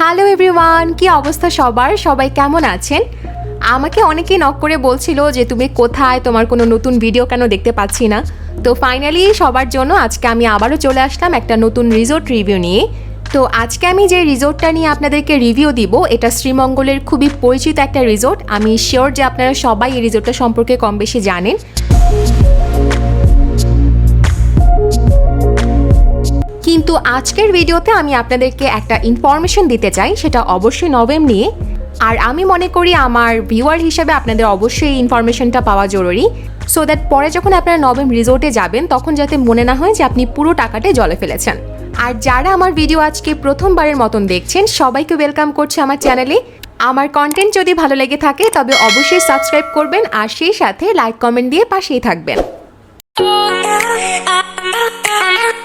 Hello everyone, কি অবস্থা সবার? সবাই কেমন আছেন? আমাকে অনেকেই নক করে বলছিল যে তুমি কোথায়, তোমার কোনো নতুন ভিডিও কেন দেখতে পাচ্ছি না। তো ফাইনালি সবার জন্য আজকে আমি আবারও চলে আসলাম একটা নতুন রিসোর্ট রিভিউ নিয়ে। তো আজকে আমি যে রিসোর্টটা নিয়ে আপনাদেরকে রিভিউ দিব, এটা শ্রীমঙ্গলের খুবই পরিচিত একটা রিসোর্ট আমি শিওর যে আপনারা সবাই এই রিসোর্টটা সম্পর্কে কম বেশি জানেন। কিন্তু আজকের ভিডিওতে আমি আপনাদেরকে একটা ইনফরমেশন দিতে চাই, সেটা অবশ্যই নভেম নিয়ে। আর আমি মনে করি আমার ভিউয়ার হিসেবে আপনাদের অবশ্যই ইনফরমেশনটা পাওয়া জরুরি সো দ্যাট পরে যখন আপনারা নভেম রিসোর্টে যাবেন, তখন যাতে মনে না হয় যে আপনি পুরো টাকাটাই জলে ফেলেছেন। আর যারা আমার ভিডিও আজকে প্রথমবারের মতন দেখছেন, সবাইকে ওয়েলকাম করছে আমার চ্যানেলে আমার কন্টেন্ট যদি ভালো লেগে থাকে, তবে অবশ্যই সাবস্ক্রাইব করবেন, আর সেই সাথে লাইক কমেন্ট দিয়ে পাশেই থাকবেন।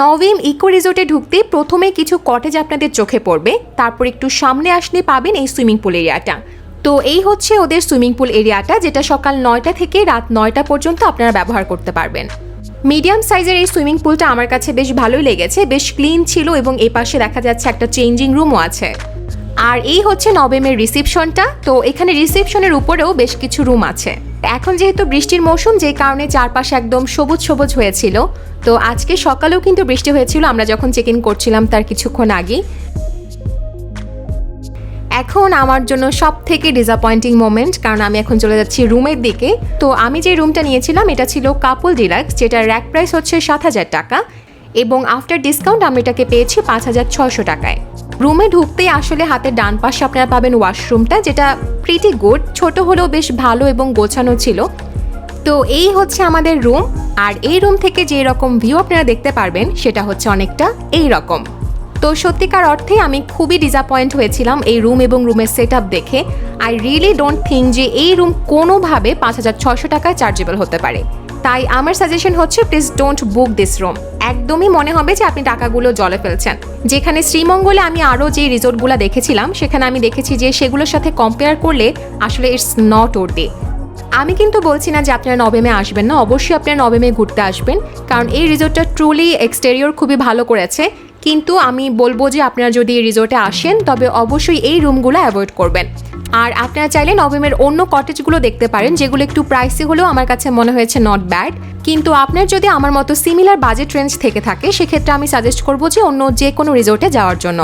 নভেম ইকো রিসোর্টে ঢুকতে প্রথমে কিছু কটেজ আপনাদের চোখে পড়বে। তারপর একটু সামনে আসলে পাবেন এই সুইমিং পুল এরিয়াটা। তো এই হচ্ছে ওদের সুইমিং পুল এরিয়াটা, যেটা সকাল নয়টা থেকে রাত নয়টা পর্যন্ত আপনারা ব্যবহার করতে পারবেন। মিডিয়াম সাইজের এই সুইমিং পুলটা আমার কাছে বেশ ভালোই লেগেছে, বেশ ক্লিন ছিল এবং এই পাশে দেখা যাচ্ছে একটা চেঞ্জিং রুমও আছে। আর এই হচ্ছে নভেমের রিসেপশনটা, তো এখানে রিসেপশনের উপরেও বেশ কিছু রুম আছে। এখন যেহেতু বৃষ্টির মৌসুম, যে কারণে চারপাশে একদম সবুজ সবুজ হয়েছিল। তো আজকে সকালেও কিন্তু বৃষ্টি হয়েছিল, আমরা যখন চেক ইন করছিলাম তার কিছুক্ষণ আগে এখন আমার জন্য সব থেকে ডিসঅ্যাপয়েন্টিং মোমেন্ট কারণ আমি এখন চলে যাচ্ছি রুমের দিকে। তো আমি যে রুমটা নিয়েছিলাম, এটা ছিল কাপল ডিলাক্স যেটার র্যাক প্রাইস হচ্ছে সাত হাজার টাকা এবং আফটার ডিসকাউন্ট আমি এটাকে পেয়েছি পাঁচ হাজার ছশো টাকায়। রুমে ঢুকতেই আসলে হাতের ডান পাশে আপনারা পাবেন ওয়াশরুমটা যেটা প্রিটি গুড ছোট হলেও বেশ ভালো এবং গোছানো ছিল। তো এই হচ্ছে আমাদের রুম আর এই রুম থেকে যে রকম ভিউ আপনারা দেখতে পারবেন, সেটা হচ্ছে অনেকটা এই রকম। তো সত্যিকার অর্থে আমি খুবই ডিসঅ্যাপয়েন্ট হয়েছিলাম এই রুম এবং রুমের সেট দেখে। আই রিয়েলি ডোন্ট থিঙ্ক যে এই রুম কোনোভাবে পাঁচ হাজার ছশো টাকায় চার্জেবল হতে পারে। তাই আমার সাজেশন হচ্ছে please don't book this room একদমই মনে হবে যে আপনি টাকাগুলো জলে ফেলছেন। যেখানে শ্রীমঙ্গলে আমি আরও যে রিসোর্টগুলো দেখেছিলাম, সেখানে আমি দেখেছি যে সেগুলোর সাথে কম্পেয়ার করলে আসলে ইটস নট ওর্দি আমি কিন্তু বলছি না যে আপনারা নভেমে আসবেন না, অবশ্যই আপনারা নভেমে ঘুরতে আসবেন, কারণ এই রিসোর্টটা ট্রুলি এক্সটেরিয়র খুবই ভালো করেছে। কিন্তু আমি বলব যে আপনারা যদি এই রিসোর্টে আসেন, তবে অবশ্যই এই রুমগুলো অ্যাভয়েড করবেন। আর আপনারা চাইলে নভেমের অন্য কটেজগুলো দেখতে পারেন, যেগুলো একটু প্রাইসি হলেও আমার কাছে মনে হয়েছে নট ব্যাড কিন্তু আপনার যদি আমার মতো সিমিলার বাজেট রেঞ্জ থেকে থাকে, সেক্ষেত্রে আমি সাজেস্ট করব যে অন্য যে কোনো রিসোর্টে যাওয়ার জন্য।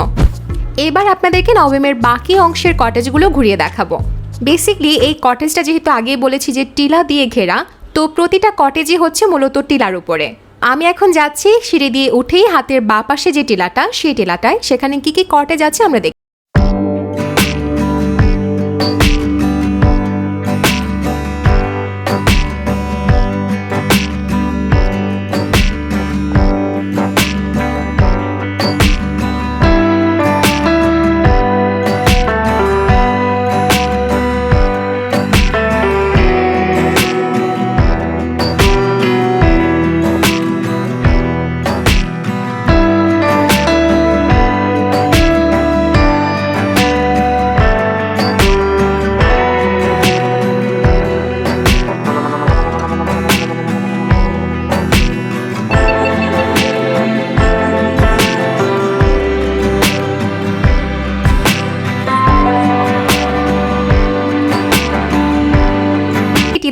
এবার আপনাদেরকে নভেমের বাকি অংশের কটেজগুলো ঘুরিয়ে দেখাবো। বেসিকলি এই কটেজটা যেহেতু আগেই বলেছি যে টিলা দিয়ে ঘেরা, তো প্রতিটা কটেজই হচ্ছে মূলত টিলার উপরে। আমি এখন যাচ্ছি সিঁড়ি দিয়ে উঠেই হাতের বা পাশে যে টিলাটা, সেই টিলাটায়। সেখানে কি কি কটেজ আছে আমরা দেখি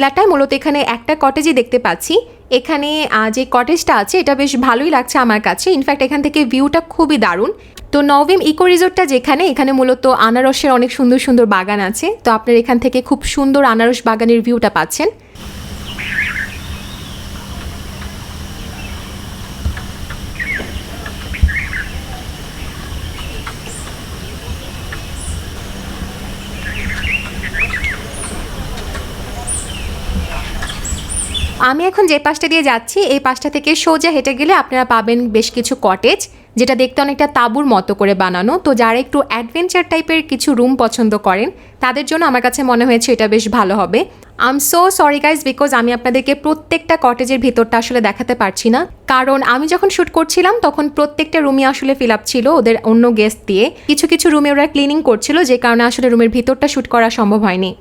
টিলাটায় মূলত এখানে একটা কটেজই দেখতে পাচ্ছি। এখানে যে কটেজটা আছে, এটা বেশ ভালোই লাগছে আমার কাছে। ইনফ্যাক্ট এখান থেকে ভিউটা খুবই দারুণ। তো নভেম ইকো রিসোর্টটা যেখানে, এখানে মূলত আনারসের অনেক সুন্দর সুন্দর বাগান আছে। তো আপনার এখান থেকে খুব সুন্দর আনারস বাগানের ভিউটা পাচ্ছেন। আমি এখন যে পাশটা দিয়ে যাচ্ছি, এই পাশটা থেকে সোজা হেঁটে গেলে আপনারা পাবেন বেশ কিছু কটেজ যেটা দেখতে অনেকটা তাঁবুর মতো করে বানানো। তো যারা একটু অ্যাডভেঞ্চার টাইপের কিছু রুম পছন্দ করেন, তাদের জন্য আমার কাছে মনে হয়েছে এটা বেশ ভালো হবে। Um so sorry guys because আমি আপনাদেরকে প্রত্যেকটা কটেজের ভিতরটা আসলে দেখাতে পারছি না। কারণ আমি যখন শ্যুট করছিলাম, তখন প্রত্যেকটা রুমই আসলে ফিল আপ ছিল ওদের অন্য গেস্ট দিয়ে। কিছু কিছু রুমে ওরা ক্লিনিং করছিল, যে কারণে আসলে রুমের ভিতরটা শ্যুট করা সম্ভব হয়নি।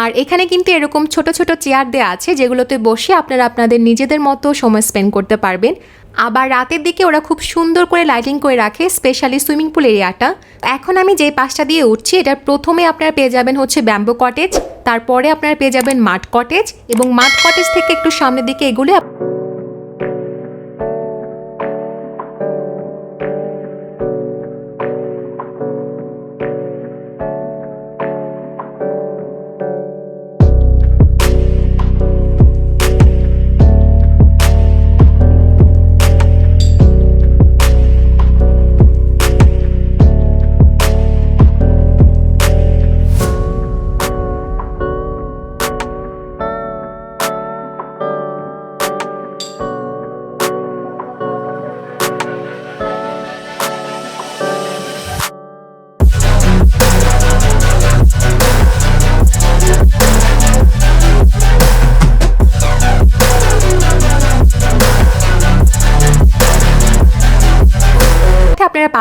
আর এখানে কিন্তু এরকম ছোট ছোট চেয়ার দেওয়া আছে যেগুলোতে বসে আপনারা আপনাদের নিজেদের মতো সময় স্পেন্ড করতে পারবেন। আবার রাতের দিকে ওরা খুব সুন্দর করে লাইটিং করে রাখে, স্পেশালি সুইমিং পুল এরিয়াটা। এখন আমি যে পাশটা দিয়ে উঠছি, এটার প্রথমে আপনারা পেয়ে যাবেন হচ্ছে ব্যাম্বো কটেজ, তারপরে আপনারা পেয়ে যাবেন মাঠ কটেজ এবং মাঠ কটেজ থেকে একটু সামনের দিকে এগুলে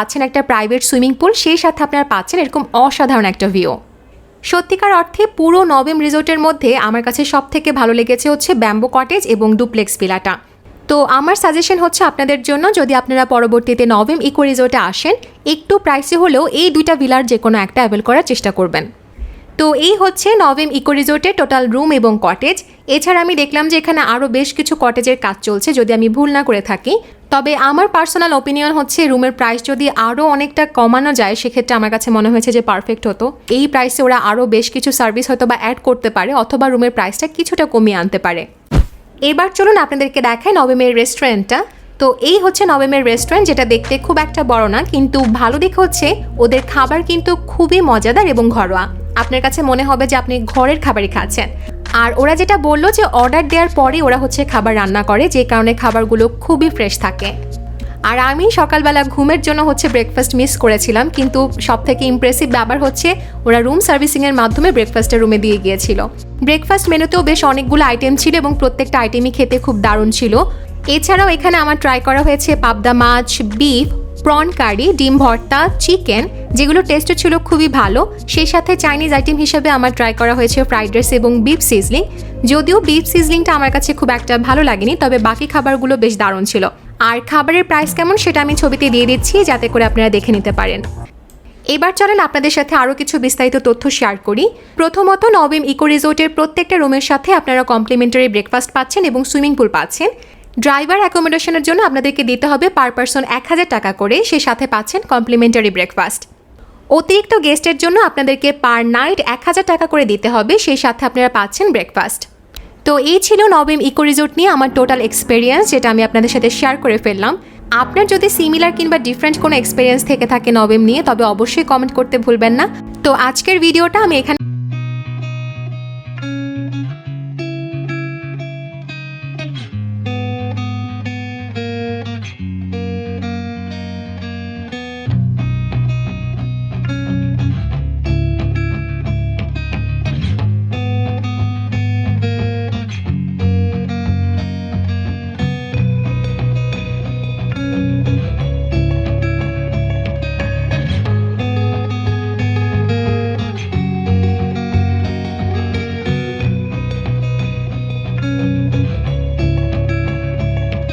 পাচ্ছেন একটা প্রাইভেট সুইমিং পুল সেই সাথে আপনারা পাচ্ছেন এরকম অসাধারণ একটা ভিউ সত্যিকার অর্থে পুরো নভেম রিসোর্টের মধ্যে আমার কাছে সব থেকে ভালো লেগেছে হচ্ছে ব্যাম্বো কটেজ এবং ডুপ্লেক্স ভিলাটা তো আমার সাজেশন হচ্ছে আপনাদের জন্য যদি আপনারা পরবর্তীতে নভেম ইকো রিসোর্টে আসেন, একটু প্রাইসে হলেও এই দুইটা ভিলার যে কোনো একটা অ্যাভেল করার চেষ্টা করবেন। তো এই হচ্ছে নভেম ইকো রিসোর্টের টোটাল রুম এবং কটেজ এছাড়া আমি দেখলাম যে এখানে আরও বেশ কিছু কটেজের কাজ চলছে, যদি আমি ভুল না করে থাকি। তবে আমার পার্সোনাল ওপিনিয়ন হচ্ছে, রুমের প্রাইস যদি আরও অনেকটা কমানো যায়, সেক্ষেত্রে আমার কাছে মনে হয়েছে যে পারফেক্ট হতো। এই প্রাইসে ওরা আরও বেশ কিছু সার্ভিস হয়তো বা অ্যাড করতে পারে, অথবা রুমের প্রাইসটা কিছুটা কমিয়ে আনতে পারে। এবার চলুন আপনাদেরকে দেখায় নভেমের রেস্টুরেন্টটা তো এই হচ্ছে নভেমের রেস্টুরেন্ট যেটা দেখতে খুব একটা বড় না, কিন্তু ভালো দিক হচ্ছে, ওদের খাবার কিন্তু খুবই মজাদার এবং ঘরোয়া। আপনার কাছে মনে হবে যে আপনি ঘরের খাবারই খাচ্ছেন। আর ওরা যেটা বলল যে অর্ডার দেওয়ার পরে ওরা হচ্ছে খাবার রান্না করে, যে কারণে খাবারগুলো খুবই ফ্রেশ থাকে। আর আমি সকালবেলা ঘুমের জন্য হচ্ছে ব্রেকফাস্ট মিস করেছিলাম, কিন্তু সব থেকে ইমপ্রেসিভ ব্যাপার হচ্ছে ওরা রুম সার্ভিসিংয়ের মাধ্যমে ব্রেকফাস্টের রুমে দিয়ে গিয়েছিল। ব্রেকফাস্ট মেনুতেও বেশ অনেকগুলো আইটেম ছিল এবং প্রত্যেকটা আইটেমই খেতে খুব দারুণ ছিল। এছাড়াও এখানে আমার ট্রাই করা হয়েছে পাবদা মাছ বিফ প্রন কারি, ডিম ভর্তা, চিকেন, যেগুলো টেস্টও ছিল খুবই ভালো। সেই সাথে চাইনিজ আইটেম হিসেবে আমার ট্রাই করা হয়েছে ফ্রাইড রাইস এবং বিফ সিজলিং যদিও বিফ সিজলিংটা আমার কাছে খুব একটা ভালো লাগেনি, তবে বাকি খাবারগুলো বেশ দারুণ ছিল। আর খাবারের প্রাইস কেমন সেটা আমি ছবিতে দিয়ে দিচ্ছি, যাতে করে আপনারা দেখে নিতে পারেন। এবার চলেন আপনাদের সাথে আরও কিছু বিস্তারিত তথ্য শেয়ার করি। প্রথমত নবীম ইকো রিসোর্টের প্রত্যেকটা রুমের সাথে আপনারা কমপ্লিমেন্টারি ব্রেকফাস্ট পাচ্ছেন এবং সুইমিং পুল পাচ্ছেন। ড্রাইভার অ্যাকোমোডেশনের জন্য আপনাদেরকে দিতে হবে পার পারসন এক হাজার টাকা করে। সে সাথে পাচ্ছেন কমপ্লিমেন্টারি ব্রেকফাস্ট। অতিরিক্ত গেস্টের জন্য আপনাদেরকে পার নাইট এক হাজার টাকা করে দিতে হবে। সেই সাথে আপনারা পাচ্ছেন ব্রেকফাস্ট। তো এই ছিল নবীম ইকো রিসোর্ট নিয়ে আমার টোটাল এক্সপিরিয়েন্স যেটা আমি আপনাদের সাথে শেয়ার করে ফেললাম। আপনার যদি সিমিলার কিংবা ডিফারেন্ট কোনো এক্সপিরিয়েন্স থেকে থাকে নবীম নিয়ে, তবে অবশ্যই কমেন্ট করতে ভুলবেন না। তো আজকের ভিডিওটা আমি এখানে